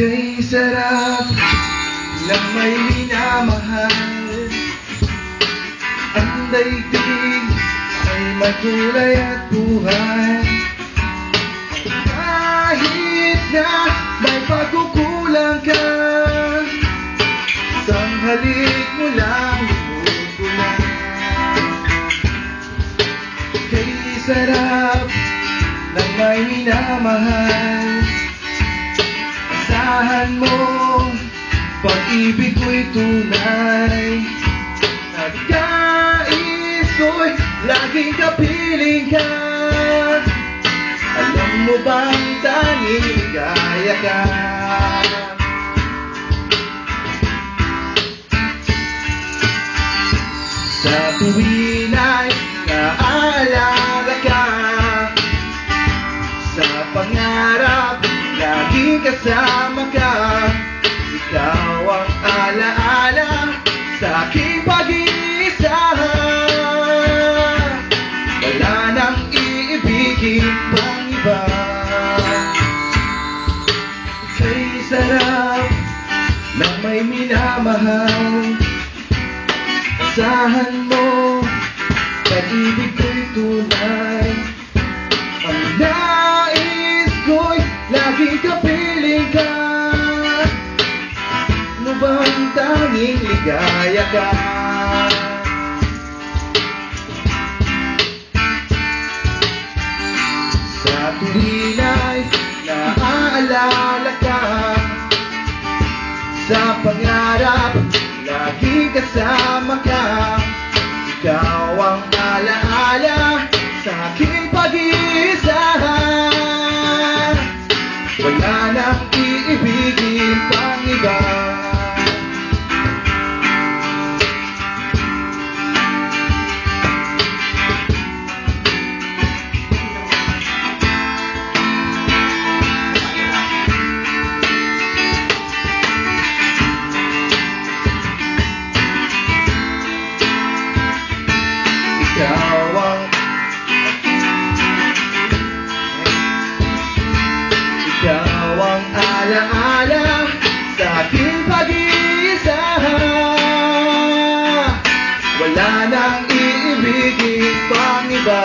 Kay sarap ng may minamahal. Ang daigdig ay magkulay at buhay. Kahit na may pagkukulang ka Isang halik mo lang. Kay sarap ng may minamahal Pag-ibig ko'y tunay Nagkais ko'y Laging kapiling ka. Alam mo bang tanging ligaya ka? Sa tuwin ay naaalala ka Sa pangarap, laging kasama ka Ikaw ang sa aking pag-iisahan Wala nang iibigin pang iba. Kay sarap ng may minamahal. Asahan mo, pag-ibig ko'y tunay tanging ligaya ka? Sa tuwin ay naaalala ka. Sa pangarap, lagi kasama ka. Ikaw ang alaala sa aking pag-iisahan Wala nang iibigin pang iba Ikaw Ikaw ang alaala sa Wala nang iibigin pang iba.